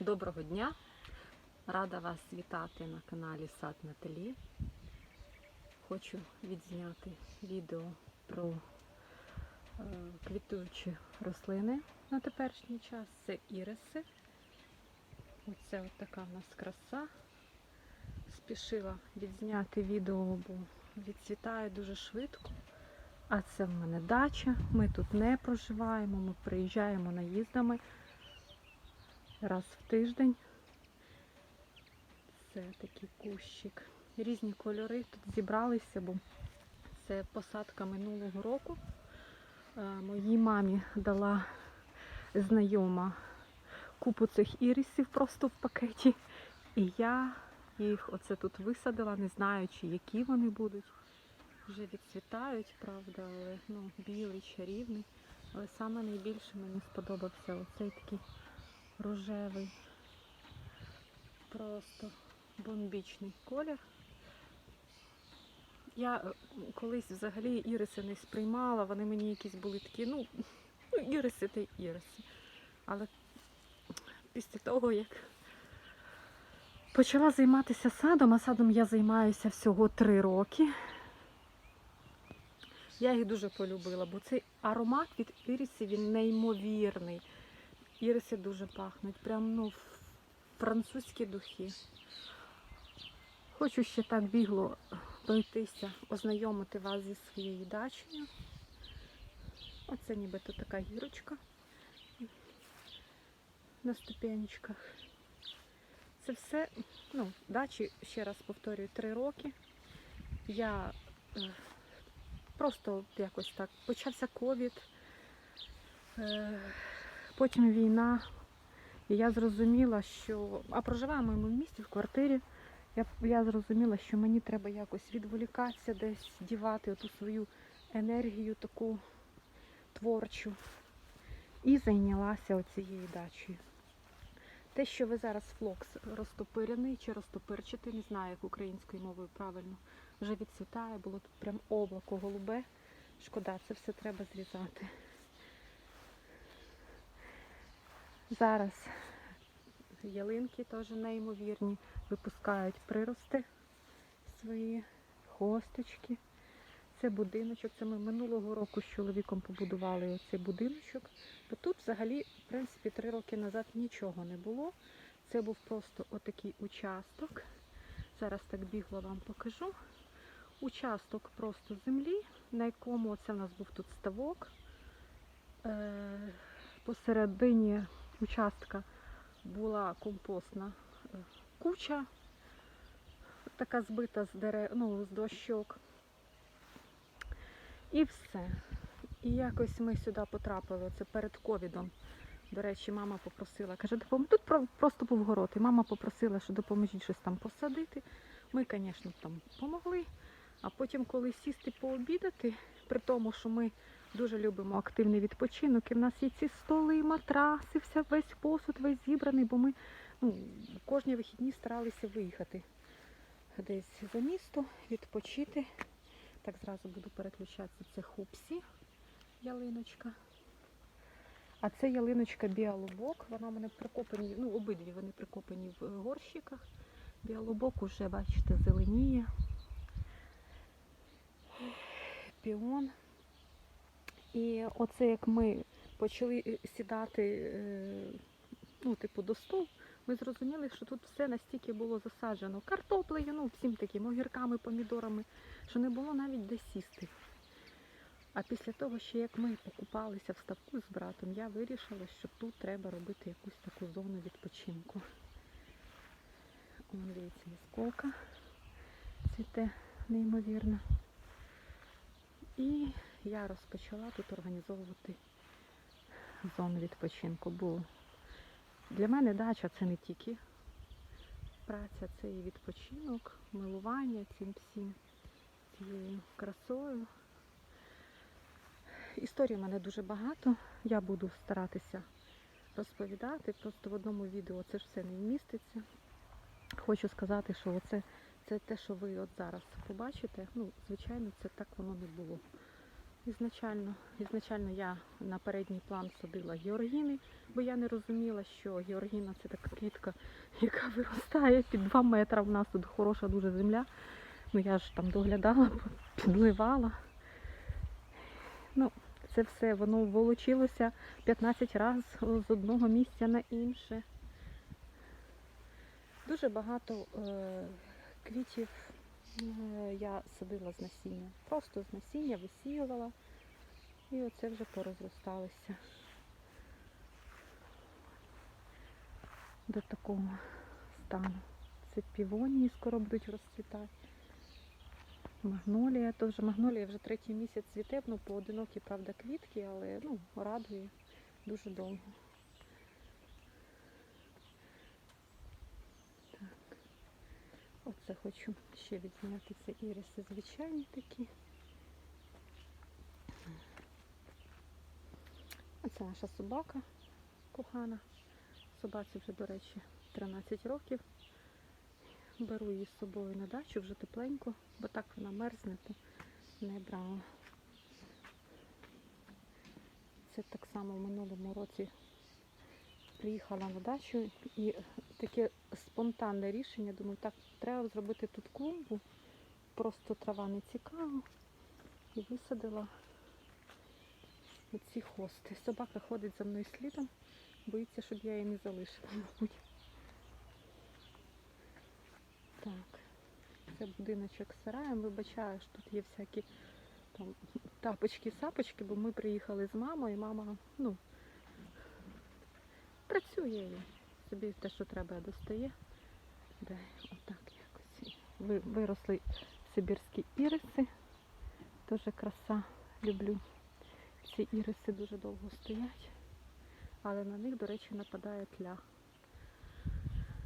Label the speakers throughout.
Speaker 1: Доброго дня! Рада вас вітати на каналі Сад Наталі. Хочу відзняти відео про е, квітуючі рослини на теперішній час. Це іриси. Оце от така в нас краса. Спішила відзняти відео, бо відцвітає дуже швидко. А це в мене дача. Ми тут не проживаємо, ми приїжджаємо наїздами раз в тиждень. Це такий кущик. Різні кольори тут зібралися, бо це посадка минулого року. Е, Моїй мамі дала знайома купу цих ірисів просто в пакеті. І я їх оце тут висадила, не знаючи, які вони будуть. Вже відцвітають, правда, але ну, білий, чарівний. Але найбільше мені сподобався оцей такий рожевий. Просто бомбічний колір. Я е, колись взагалі іриси не сприймала, вони мені якісь були такі, ну, ну іриси та іриси. Але після того, як почала займатися садом, а садом я займаюся всього три роки. Я їх дуже полюбила, бо цей аромат від ірисів він неймовірний. Іриси дуже пахнуть, прям ну, французькі духи. Хочу ще так бігло пройтися, ознайомити вас зі своєю дачею. Оце нібито така гірочка на ступенечках. Це все, ну, дачі, ще раз повторюю, три роки. Я е, просто якось так почався ковід. Е, Потім війна, і я зрозуміла, що. А проживаємо ми в місті в квартирі. Я, я зрозуміла, що мені треба якось відволікатися, десь дівати оту свою енергію таку творчу. І зайнялася оцією дачею. Те, що ви зараз флокс розтопирений чи розтопирчатий, не знаю, як українською мовою правильно, вже відцвітає, було тут прям облако голубе. Шкода, це все треба зрізати. Зараз ялинки теж неймовірні, випускають прирости свої хосточки. Це будиночок. Це ми минулого року з чоловіком побудували оцей будиночок. Бо тут взагалі, в принципі, три роки назад нічого не було. Це був просто отакий участок. Зараз так бігло вам покажу. Участок просто землі, на якому оце в нас був тут ставок. Е, посередині участка була компостна е, куча, така збита з дерев, ну, з дощок. І все. І якось ми сюди потрапили, це перед ковідом. До речі, мама попросила, каже, допом... тут просто був город. І мама попросила, що допоможіть щось там посадити. Ми, звісно, там допомогли. А потім, коли сісти пообідати, при тому, що ми дуже любимо активний відпочинок, і в нас є ці столи, матраси, вся, весь посуд, весь зібраний, бо ми ну, кожні вихідні старалися виїхати десь за місто, відпочити. Так зразу буду переключатися. Це хупсі ялиночка. А це ялиночка біалубок. Вона в мене прикопані, ну обидві вони прикопані в горщиках. Біалубок уже, бачите, зеленіє. Піон. І оце як ми почали е, сідати, е, ну, типу, до столу, ми зрозуміли, що тут все настільки було засаджено картоплею, ну, всім таким огірками, помідорами, що не було навіть де сісти. А після того, ще як ми покупалися в ставку з братом, я вирішила, що тут треба робити якусь таку зону відпочинку. Вон, дивіться, ісколка цвіте неймовірно. І я розпочала тут організовувати зону відпочинку, бо для мене дача це не тільки праця, це і відпочинок, милування цим всім, цією красою. Історій у мене дуже багато. Я буду старатися розповідати. Просто в одному відео це ж все не вміститься. Хочу сказати, що оце, це те, що ви от зараз побачите. Ну, звичайно, це так воно не було. Ізначально, ізначально я на передній план садила георгіни, бо я не розуміла, що георгіна це така квітка, яка виростає під 2 метри. У нас тут хороша дуже земля. Ну я ж там доглядала, підливала. Ну, це все воно волочилося 15 разів з одного місця на інше. Дуже багато е, квітів я садила з насіння. Просто з насіння висіювала. І оце вже порозросталося до такого стану. Це півонії скоро будуть розцвітати. Магнолія теж. Магнолія вже третій місяць цвіте, ну поодинокі, правда, квітки, але ну, радує дуже довго. Оце хочу ще відзняти. Це іриси звичайні такі. А це наша собака кохана. Собаці вже, до речі, 13 років. Беру її з собою на дачу вже тепленько, бо так вона мерзне, то не брала. Це так само в минулому році приїхала на дачу і таке спонтанне рішення, думаю, так, треба зробити тут клумбу, просто трава не цікава. І висадила оці хости. Собака ходить за мною слідом, боїться, щоб я її не залишила, мабуть. Так, це будиночок з сараєм. Вибачаю, що тут є всякі там тапочки, сапочки, бо ми приїхали з мамою, і мама, ну, працює і собі те, що треба, достає. Отак якось. Виросли сибірські іриси. Дуже краса. Люблю. Ці іриси дуже довго стоять, але на них, до речі, нападає тля.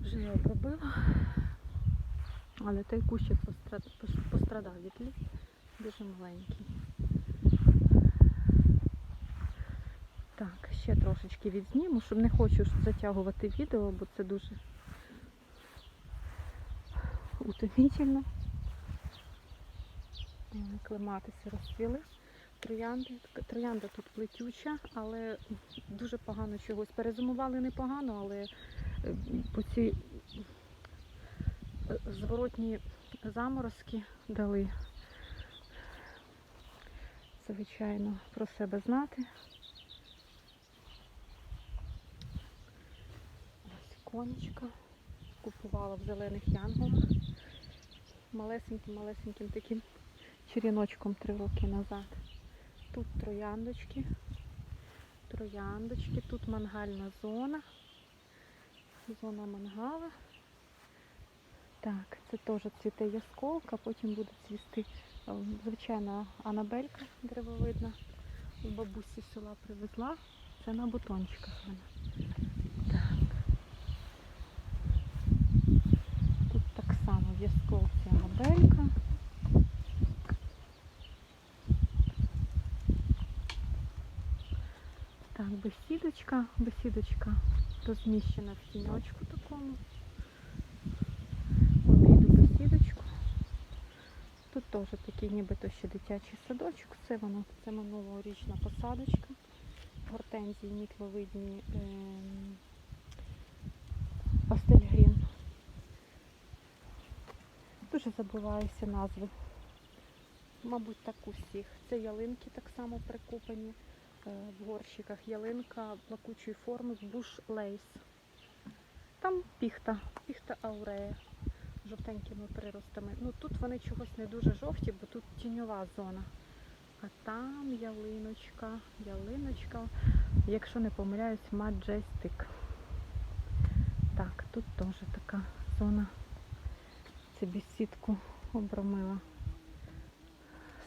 Speaker 1: Вже я обробила. Але той кущик пострадав від лі, дуже маленький. Так, ще трошечки відзніму, щоб не хочу затягувати відео, бо це дуже утомительно. Е, Клематиси розцвіли. Троянди. Троянда тут плетюча, але дуже погано чогось. Перезимували непогано, але е, оці е, зворотні заморозки дали, звичайно, про себе знати. Ось. Купувала в зелених янголах. Малесеньким-малесеньким таким черіночком три роки назад. Тут трояндочки. Трояндочки, тут мангальна зона. Зона мангала. Так, це теж цвіте ясколка, потім буде цвісти е, звичайна анабелька деревовидна. У бабусі села привезла. Це на бутончиках вона. Так. Тут ясколці анабелька. Так, бесідочка. Бесідочка розміщена в тіньочку такому. Обійду бесідочку. Тут теж такий нібито ще дитячий садочок. Це воно, це минулорічна посадочка. Гортензії нікловидні ем, Дуже забуваюся назви. Мабуть, так у всіх. Це ялинки так само прикупані е, в горщиках. Ялинка плакучої форми буш лейс. Там піхта, піхта аурея жовтенькими приростами. Ну тут вони чогось не дуже жовті, бо тут тіньова зона. А там ялиночка, ялиночка, якщо не помиляюсь, Majestic. Так, тут теж така зона. Це бісідку обромила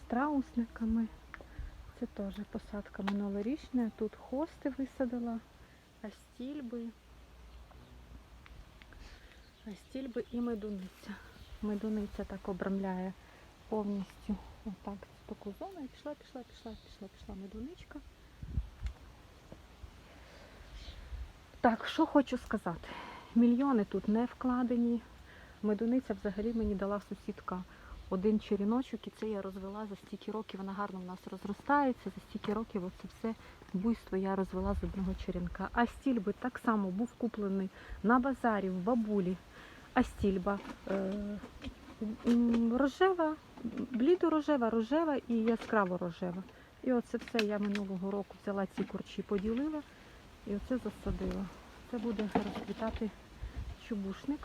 Speaker 1: страусниками. Це теж посадка минулорічна. Тут хости висадила, астільби. Астільби і медуниця. Медуниця так обрамляє повністю отак таку зону. І пішла, пішла, пішла, пішла, пішла медуничка. Так, що хочу сказати. Мільйони тут не вкладені. Медуниця взагалі мені дала сусідка один черіночок, і це я розвела за стільки років, вона гарно в нас розростається, за стільки років оце все буйство я розвела з одного черенка. А стільби так само був куплений на базарі в бабулі. А стільба е, рожева, блідо-рожева, рожева і яскраво рожева. І оце все я минулого року взяла ці корчі, поділила і оце засадила. Це буде розквітати чубушник.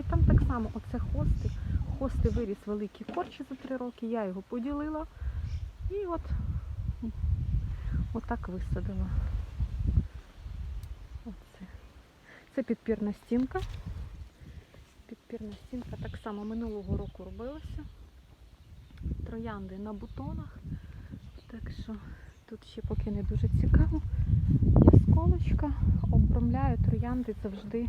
Speaker 1: І там так само оце хости. Хости виріс великий корч за три роки, я його поділила і от отак висадила. Оце. Це підпірна стінка. Підпірна стінка так само минулого року робилася. Троянди на бутонах. Так що тут ще поки не дуже цікаво. Є сколочка, обромляю троянди завжди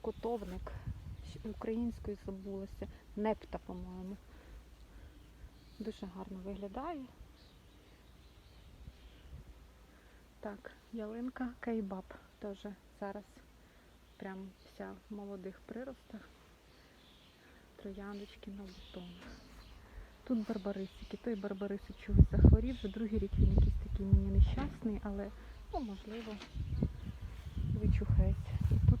Speaker 1: котовник. Щ- Українською забулася. Непта, по-моєму. Дуже гарно виглядає. Так, ялинка кейбаб теж зараз прям вся в молодих приростах. Трояндочки на бутонах. Тут барбарисики. Той барбарисик чогось захворів, вже другий рік він якийсь такий мені нещасний, але ну, можливо вичухається. І тут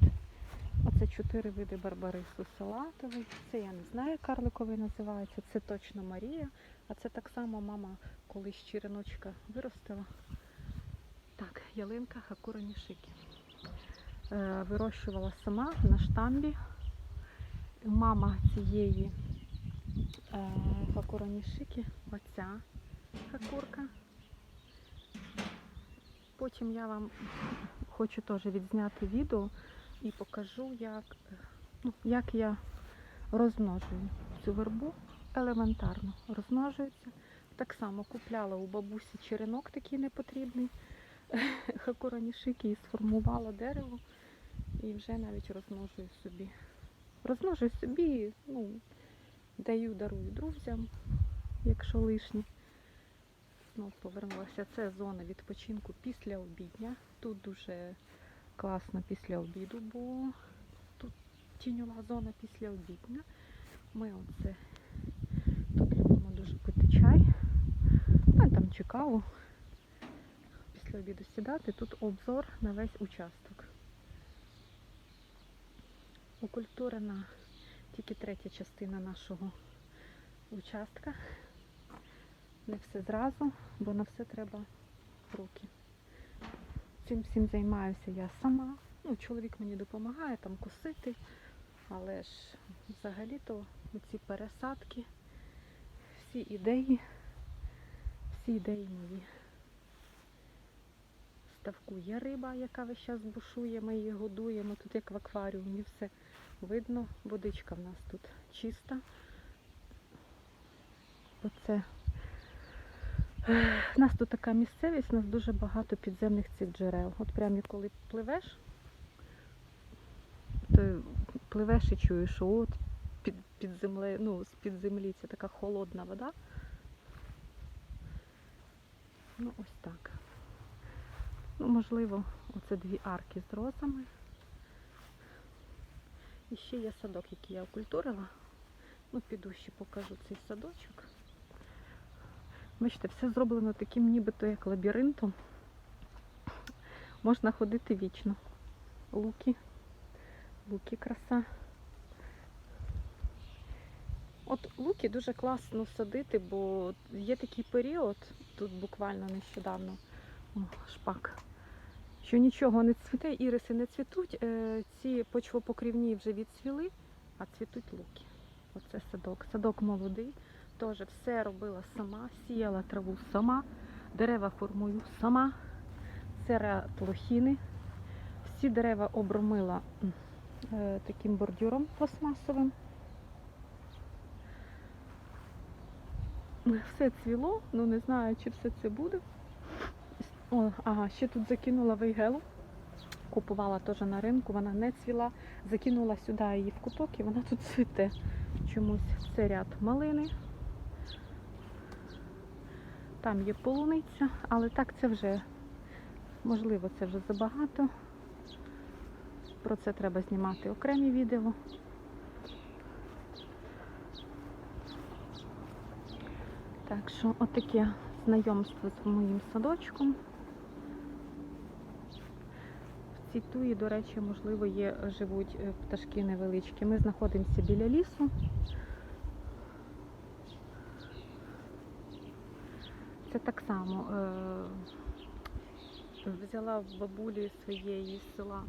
Speaker 1: оце чотири види барбарису салатовий. Це я не знаю, карликовий називається. Це точно Марія. А це так само мама колись череночка виростила. Так, ялинка Хакура Нішики. Е, вирощувала сама на штамбі. Мама цієї е, Хакура Нішики, оця хакурка. Потім я вам хочу теж відзняти відео і покажу, як, ну, як я розмножую цю вербу. Елементарно розмножується. Так само купляла у бабусі черенок такий непотрібний. Хакура Нішики і сформувала дерево і вже навіть розмножую собі. Розмножую собі, ну, даю, дарую друзям, якщо лишні. Знов повернулася. Це зона відпочинку після обідня. Тут дуже класно після обіду, бо тут тіньова зона після обідня. Ми оце тут любимо дуже пити чай. Ну, там чи. Після обіду сідати. Тут обзор на весь участок. Окультурена тільки третя частина нашого участка. Не все зразу, бо на все треба руки. Цим всім займаюся я сама. Ну, чоловік мені допомагає там косити, але ж взагалі-то ці пересадки, всі ідеї, всі ідеї мої. В ставку є риба, яка весь час бушує, ми її годуємо. Тут як в акваріумі все видно. Водичка в нас тут чиста. Оце у нас тут така місцевість, у нас дуже багато підземних цих джерел. От прямо коли пливеш, то пливеш і чуєш, що от під, під землею, ну, з-під землі це така холодна вода. Ну, ось так. Ну, можливо, оце дві арки з розами. І ще є садок, який я окультурила. Ну, піду ще покажу цей садочок. Бачите, все зроблено таким нібито як лабіринтом. Можна ходити вічно. Луки. Луки краса. От луки дуже класно садити, бо є такий період, тут буквально нещодавно о, шпак, що нічого не цвіте, іриси не цвітуть, е, ці почвопокрівні вже відцвіли, а цвітуть луки. Оце садок. Садок молодий. Теж все робила сама, сіяла траву сама, дерева формую сама, це плохіни. Всі дерева обромила е, таким бордюром пластмасовим. Все цвіло, ну не знаю, чи все це буде. О, ага, ще тут закинула вейгелу. Купувала теж на ринку, вона не цвіла. Закинула сюди її в куток і вона тут цвіте. Чомусь це ряд малини. Там є полуниця, але так це вже, можливо, це вже забагато. Про це треба знімати окремі відео. Так що отаке знайомство з моїм садочком. В цій туї, до речі, можливо, є, живуть е, пташки невеличкі. Ми знаходимося біля лісу. Це так само. Е- взяла в бабулі своєї з села,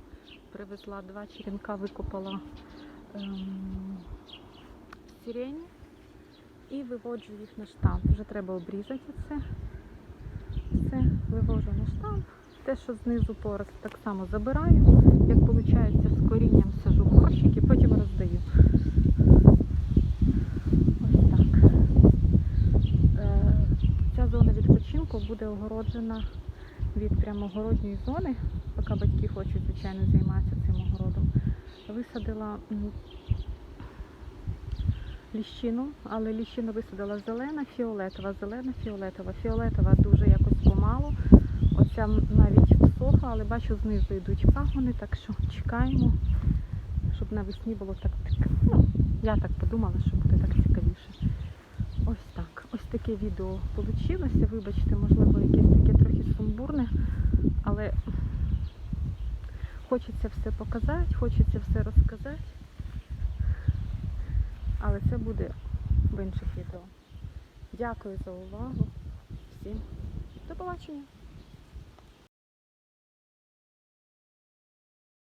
Speaker 1: привезла два черенка, викопала ем- сирені і виводжу їх на штамп. Вже треба обрізати це. Все, вивожу на штамп. Те, що знизу порост, так само забираю. Як виходить, з корінням сажу в горщики, потім роздаю. Ось так. Е, Ця зона відпочинку буде огороджена від прямогородньої зони, поки батьки хочуть, звичайно, займатися цим огородом. Висадила ліщину, але ліщину висадила зелена, фіолетова, зелена, фіолетова. Фіолетова дуже якось помало. Оця навіть всохла, але бачу, знизу йдуть пагони, так що чекаємо, щоб навесні було так. ну, я так подумала, що буде так цікавіше. Ось так. Ось таке відео вийшло. Вибачте, можливо, якесь таке трохи сумбурне, але хочеться все показати, хочеться все розказати. Але це буде в інших відео. Дякую за увагу. Всім до побачення!